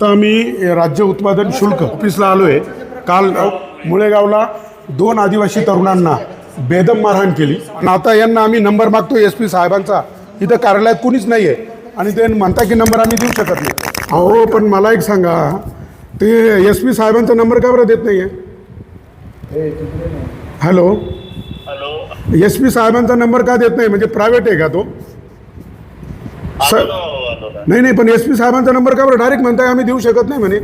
तर आम्ही राज्य उत्पादन शुल्क ऑफिसला आलो आहे काल मुळेगावला दोन आदिवासी तरुणांना बेदम मारहाण केली. आणि आता यांना आम्ही नंबर मागतो एस पी साहेबांचा. इथं कार्यालयात कुणीच नाही आहे आणि ते म्हणता की नंबर आम्ही देऊ शकत नाही. अहो पण मला एक सांगा. ते एस पी साहेबांचा नंबर का बरं देत नाही आहे हॅलो? हॅलो. एस पी साहेबांचा नंबर का देत नाही? म्हणजे प्रायव्हेट आहे का तो? सर नाही नाही पण एस पी साहेबांचा नंबर का बरं? डायरेक्ट म्हणताय आम्ही देऊ शकत नाही म्हणे.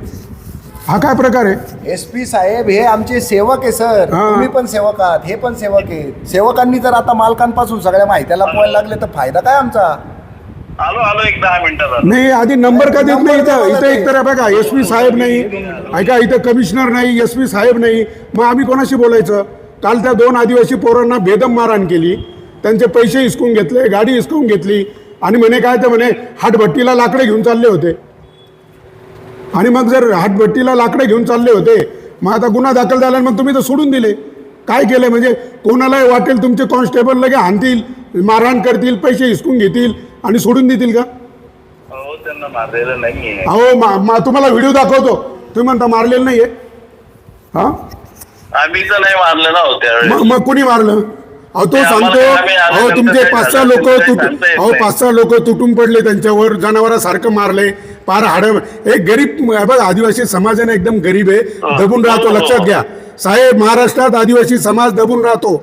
हा काय प्रकार आहे? एस पी साहेब हे आमचे सेवक आहे सर. हा. तुम्ही पण सेवक आहात हे पण सेवक आहेत सेवकांनी जर आता मालकांपासून सगळ्या माहित्याला पोहायला लागले तर फायदा काय आमचा? आलो आलो एक दहा मिनिटात आलो नाही आधी नंबर का देत नाही इथं? इथं एक तर बघा एस पी साहेब नाही. ऐका इथं कमिशनर नाही एस पी साहेब नाही. मग आम्ही कोणाशी बोलायचं? काल त्या दोन आदिवासी पोरांना बेदम मारहाण केली. त्यांचे पैसे हिसकून घेतले गाडी हिसकून घेतली. आणि म्हणे काय तर म्हणे हाटभट्टीला लाकडे घेऊन चालले होते. आणि मग जर हाटभट्टीला लाकडे घेऊन चालले होते मग आता गुन्हा दाखल झाला आणि मग तुम्ही तर सोडून दिले. काय केलं म्हणजे कोणालाही वाटेल तुमचे कॉन्स्टेबल लगे हाणतील मारहाण करतील पैसे हिसकून घेतील आणि सोडून देतील का? हो अहो मा तुम्हाला व्हिडिओ दाखवतो. तुम्ही म्हणता मारलेलं नाहीये. हा? आम्ही तर नाही मारलं ना हो मग कोणी मारलं? अहो तो सांगतो अहो तुमचे पाच सहा लोक अहो. पाच सहा लोक तुटून पडले त्यांच्यावर जनावरासारखं मारले पार हाड एक गरीब बघ आदिवासी समाजाने एकदम गरीब आहे हो. दबून राहतो हो, हो. लक्षात घ्या साहेब महाराष्ट्रात आदिवासी समाज दबून राहतो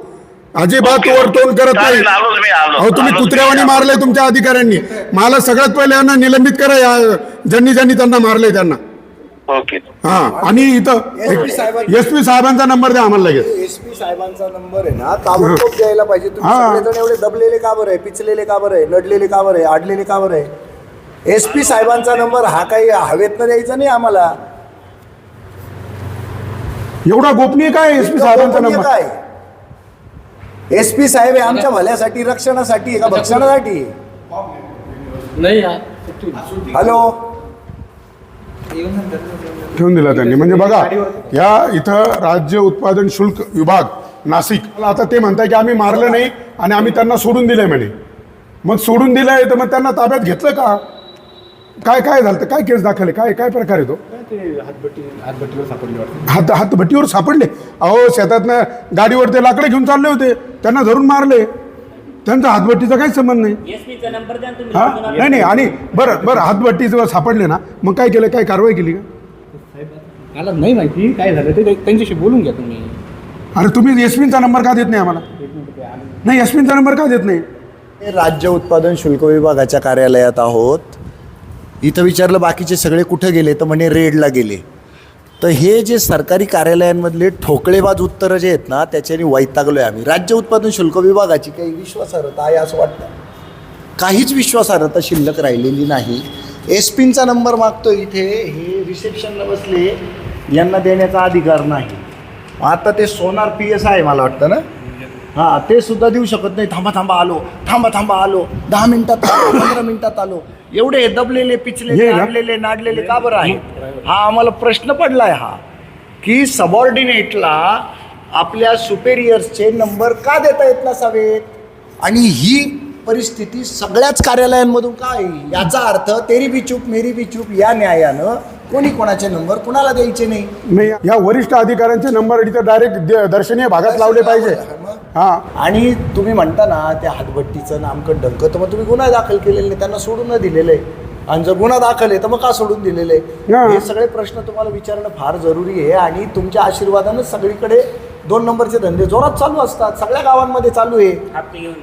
अजिबात. वर तोंड करत नाही. अहो तुम्ही कुत्र्यावानी. मारले तुमच्या अधिकाऱ्यांनी मला सगळ्यात पहिले यांना निलंबित करा या ज्यांनी ज्यांनी त्यांना मारले त्यांना ओके. हा आणि इथं साहेबांचा- एस पी साहेबांचा नंबर द्या आम्हाला लगेच. एस पी साहेबांचा नंबर आहे ना ताबडतोब द्यायला पाहिजे. तुम्ही हा. सगळेजण एवढे दबलेले का बरं आहे पिचलेले का बरं आहे नडलेले का बरं आहे आडलेले का बरं आहे? एस पी साहेबांचा नंबर हा काही हवेतनं द्यायचा नाही आम्हाला. एवढा गोपनीय काय एस पी साहेबांचा नंबर? काय एस पी साहेब हे आमच्या भल्यासाठी रक्षणासाठी का भक्षणासाठी? नाही हॅलो? ठेवून दिला त्यांनी. म्हणजे बघा या इथं राज्य उत्पादन शुल्क विभाग नाशिक. आता ते म्हणताय की आम्ही मारलं नाही आणि आम्ही त्यांना सोडून दिलंय म्हणे. मग सोडून दिलंय तर मग त्यांना ताब्यात घेतलं का? काय काय झालं? काय केस दाखल आहे? काय काय प्रकार आहे तो? ते हातभट्टी हातभट्टीवर सापडली वाटतं. हात हात भट्टीवर सापडले? अहो शेतातनं गाडीवर ते लाकडे घेऊन चालले होते. त्यांना धरून मारले. त्यांचा हातभट्टीचा काही संबंध नाही. एसपीचा नंबर द्या ना तुम्ही हा? नाही नाही आणि बरं बरं हातभट्टी जेव्हा सापडले ना मग काय केलं काय कारवाई केली का? मला नाही माहिती काय झालं ते त्यांच्याशी बोलून घ्या तुम्ही. अरे तुम्ही यशमीनचा नंबर का देत नाही आम्हाला? नाही यशमीनचा नंबर का देत नाही? हे राज्य उत्पादन शुल्क विभागाच्या कार्यालयात आहोत. इथं विचारलं बाकीचे सगळे कुठे गेले? तर म्हणे रेडला गेले. तर हे जे सरकारी कार्यालयांमधले ठोकळेबाज उत्तरं जे आहेत ना त्याच्याने वैतागलो आहे आम्ही. राज्य उत्पादन शुल्क विभागाची काही विश्वासार्हता आहे असं वाटतं. काहीच विश्वासार्हता शिल्लक राहिलेली नाही. एस पींचा नंबर मागतो इथे. हे रिसेप्शनला बसले. यांना देण्याचा अधिकार नाही. आता ते सोनार पी एस आहे मला वाटतं ना? हां ते सुद्धा देऊ शकत नाही. थांबा थांबा आलो. थांबा थांबा आलो. दहा मिनटात आलो पंधरा मिनटात आलो. एवढे दबलेले ना. नाडलेले नाडलेले का बरं आहे? हा आम्हाला प्रश्न पडलाय हा की सबऑर्डिनेटला आपल्या सुपेरियर्सचे नंबर का देता येत नसावेत? आणि ही परिस्थिती सगळ्याच कार्यालयांमधून का आहे? याचा अर्थ तेरी बी चूप मेरी बी चूप या न्यायानं कोणी कोणाचे नंबर कुणाला द्यायचे नाही? नाही या वरिष्ठ अधिकाऱ्यांचे नंबर इथं डायरेक्ट दर्शनीय भागात लावले पाहिजे. हा. आणि तुम्ही म्हणता ना त्या हातभट्टीचं नामकट डंक तर मग तुम्ही गुन्हा दाखल केलेले नाही त्यांना सोडून न दिलेलं. आहे आणि जर गुन्हा दाखल आहे तर मग का सोडून दिलेलं? हा. आहे हे सगळे प्रश्न तुम्हाला विचारणं फार जरुरी आहे आणि तुमच्या आशीर्वादानं सगळीकडे दोन नंबरचे धंदे जोरात चालू असतात. सगळ्या गावांमध्ये चालू आहे.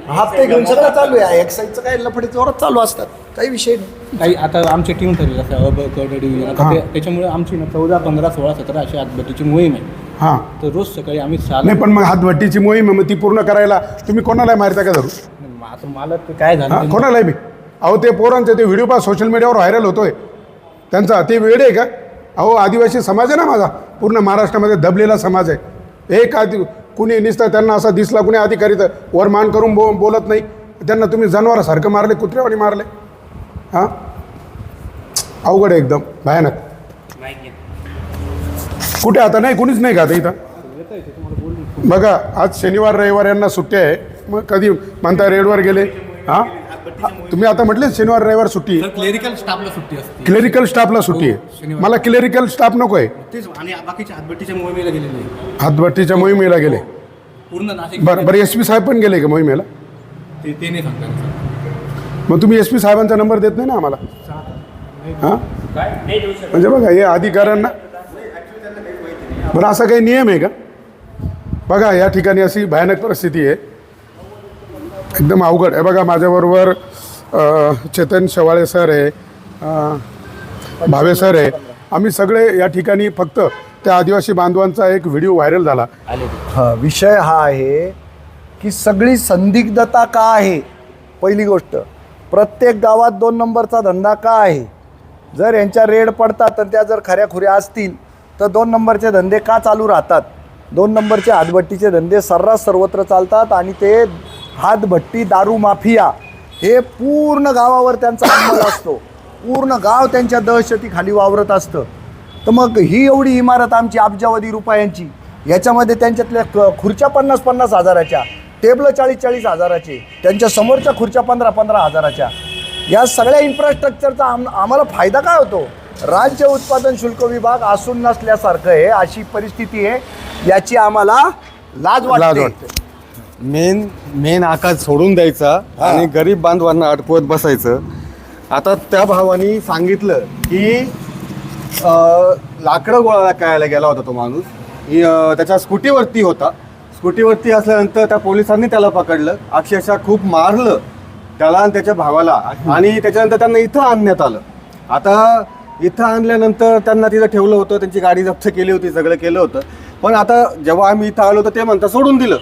हप्ते घेऊन सगळं चालू आहे. एक्साईजचं काय लफडे जोरात चालू असतात. काही विषय नाही. काही आता आमची टीम ठरली असं अ ब क डिव्हिजन हां. त्याच्यामुळे आमची ना चौदा पंधरा सोळा सतरा अशी हातभट्टीची मोहीम आहे. हा. तर रोज सकाळी आम्ही सहा नाही पण मग हातभट्टीची मोहीम आहे, मग ती पूर्ण करायला तुम्ही कोणाला मारता का धरून आता मला ते काय झालं हा कोणालाही मी अहो ते पोरांचं ते व्हिडिओ पा सोशल मीडियावर व्हायरल होतोय. त्यांचा ते वेळ आहे का? अहो आदिवासी समाज आहे ना माझा. पूर्ण महाराष्ट्रामध्ये दबलेला समाज आहे. एक आदि कुणी निसतं त्यांना असा दिसला कुणी अधिकारी तर वर मान करून बो बोलत नाही. त्यांना तुम्ही जनावरासारखं मारले कुत्र्यावानी मारले. हां? अवघड आहे एकदम. भयानक. आहे. कुठे आता? नाही कुणीच नाही का आता इथं? बघा आज शनिवार रविवार यांना सुट्ट्या आहे. मग कधी म्हणता रेडवर गेले? हां? तुम्ही आता म्हटले शनिवार रविवार सुट्टी. क्लेरिकल स्टाफला सुट्टी असते. क्लेरिकल स्टाफला सुट्टी आहे. शनिवार. मला क्लेरिकल स्टाफ नको आहे हातभट्टीच्या मोहिमेला. हातभट्टीच्या गेले. पूर्ण नाशिक बरं बरं एस पी साहेब पण गेले का मोहिमेला? ते ते नाही. मग तुम्ही एस पी साहेबांचा नंबर देत नाही ना आम्हाला? हां? म्हणजे बघा हे अधिकाऱ्यांना बरं असा काही नियम आहे का? बघा या ठिकाणी अशी भयानक परिस्थिती आहे. एकदम अवघड. आहे बघा माझ्याबरोबर चेतन शेवाळे सर आहे भावे सर आहे. आम्ही सगळे या ठिकाणी फक्त त्या आदिवासी बांधवांचा एक व्हिडिओ व्हायरल झाला. हा विषय हा आहे की सगळी संदिग्धता का आहे? पहिली गोष्ट प्रत्येक गावात दोन नंबरचा धंदा का आहे? जर यांच्या रेड पडतात तर त्या जर खऱ्याखुऱ्या असतील तर दोन नंबरचे धंदे का चालू राहतात? दोन नंबरचे हातभट्टीचे धंदे सर्रास सर्वत्र चालतात आणि ते हातभट्टी दारू माफिया हे पूर्ण गावावर त्यांचा अंमल असतो. पूर्ण गाव त्यांच्या दहशतीखाली वावरत असतं. तर मग ही एवढी इमारत आमची अब्जावधी रुपयांची याच्यामध्ये त्यांच्यातल्या क- खुर्च्या पन्नास पन्नास हजाराच्या टेबलं चाळीस चाळीस हजाराचे त्यांच्या समोरच्या खुर्च्या पंधरा पंधरा हजाराच्या. या सगळ्या इन्फ्रास्ट्रक्चरचा आम आम्हाला फायदा काय होतो? राज्य उत्पादन शुल्क विभाग असून नसल्यासारखं आहे अशी परिस्थिती आहे. याची आम्हाला लाज लाज वाटते. वाटते. मेन मेन आकाश सोडून द्यायचा आणि गरीब बांधवांना अडकवत बसायचं. आता त्या भावानी सांगितलं की अं, लाकडं गोळा करायला गेला होता तो माणूस. ही, अं, त्याच्या स्कूटीवरती होता. स्कूटीवरती असल्यानंतर त्या पोलिसांनी त्याला पकडलं. अक्षरशः खूप मारलं त्याला आणि त्याच्या भावाला. आणि त्याच्यानंतर त्यांना इथं आणण्यात आलं. आता इथं आणल्यानंतर त्यांना तिथं ठेवलं होतं. त्यांची गाडी जप्त केली होती सगळं केलं होतं. पण आता जेव्हा आम्ही इथं आलो तर ते म्हणता सोडून दिलं.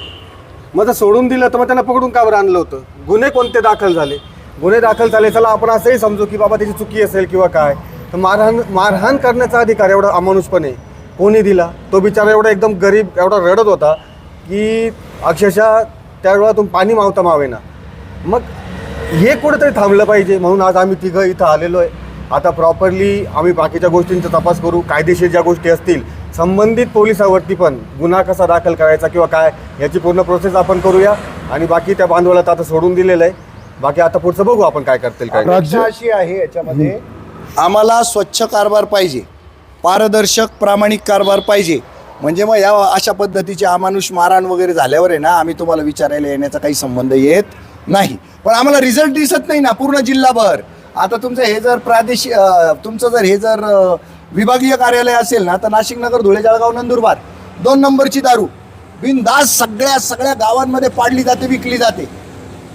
मग जर सोडून दिलं तर मग त्यांना पकडून का बरं आणलं होतं? गुन्हे कोणते दाखल झाले? गुन्हे दाखल झाले चला आपण असंही समजू की बाबा त्याची चुकी असेल किंवा काय. तर मारहाण मारहाण करण्याचा अधिकार एवढा अमानुषपणे कोणी दिला? तो बिचारा एवढा एकदम गरीब एवढा रडत होता की अक्षरशः त्यावेळेतून पाणी मावता मावेना. मग हे कुठेतरी थांबलं पाहिजे म्हणून आज आम्ही तिघं इथं आलेलो आहे. आता प्रॉपरली आम्ही बाकीच्या गोष्टींचा तपास करू. कायदेशीर ज्या गोष्टी असतील संबंधित पोलिसावरती पण गुन्हा कसा दाखल करायचा किंवा काय याची पूर्ण प्रोसेस आपण करूया. आणि बाकी त्या बांधवाला तर आता सोडून दिलेलं आहे. बाकी आता पुढचं बघू आपण काय करतील काय राज्य- अशी आहे याच्यामध्ये. आम्हाला स्वच्छ कारभार पाहिजे. पारदर्शक प्रामाणिक कारभार पाहिजे. म्हणजे मग या अशा पद्धतीचे अमानुष मारहाण वगैरे झाल्यावर आहे ना आम्ही तुम्हाला विचारायला येण्याचा काही संबंध येत नाही. पण आम्हाला रिझल्ट दिसत नाही ना पूर्ण जिल्हाभर. आता तुमचं हे जर प्रादेशिक तुमचं जर हे जर विभागीय कार्यालय असेल ना तर नाशिक नगर धुळे जळगाव नंदुरबार दोन नंबरची दारू बिनदास सगळ्या सगळ्या गावांमध्ये पाडली जाते विकली जाते.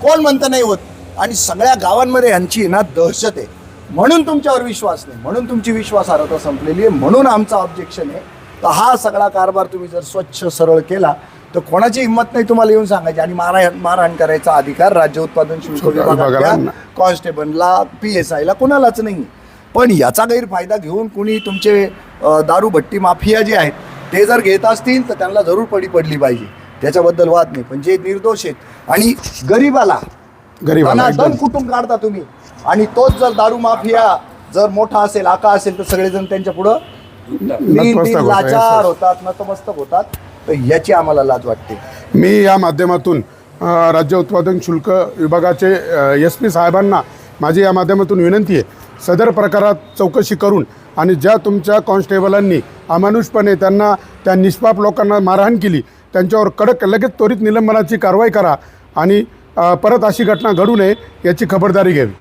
कोण म्हणतं नाही होत. आणि सगळ्या गावांमध्ये यांची ना दहशत आहे. म्हणून तुमच्यावर विश्वास नाही. म्हणून तुमची विश्वासार्हता संपलेली आहे. म्हणून आमचं ऑब्जेक्शन आहे. तर हा सगळा कारभार तुम्ही जर स्वच्छ सरळ केला तर कोणाची हिंमत नाही तुम्हाला येऊन सांगायची. आणि मारहाण मारहाण करायचा अधिकार राज्य उत्पादन शुल्क विभागाला. कॉन्स्टेबलला पी एस आयला कोणालाच नाही पण याचा गैरफायदा घेऊन कुणी तुमचे अ, दारूभट्टी माफिया जे आहेत ते जर घेत असतील तर त्यांना जरूर पडी पडली पाहिजे. त्याच्याबद्दल वाद नाही. पण जे निर्दोष आहेत आणि गरीबाला गरीबाला. कुटुंब काढता तुम्ही? आणि तोच जर दारू माफिया जर मोठा असेल आका असेल तर सगळेजण त्यांच्या पुढं लाचार होतात नतमस्तक होतात. तर याची आम्हाला लाज वाटते. मी या माध्यमातून राज्य उत्पादन शुल्क विभागाचे एस पी साहेबांना माझी या माध्यमातून विनंती आहे. सदर प्रकारात चौकशी करून आणि ज्या तुमच्या कॉन्स्टेबलांनी अमानुषपणे त्यांना त्या निष्पाप लोकांना मारहाण केली त्यांच्यावर कडक लगेच त्वरित निलंबनाची कारवाई करा आणि परत अशी घटना घडू नये याची खबरदारी घ्यावी.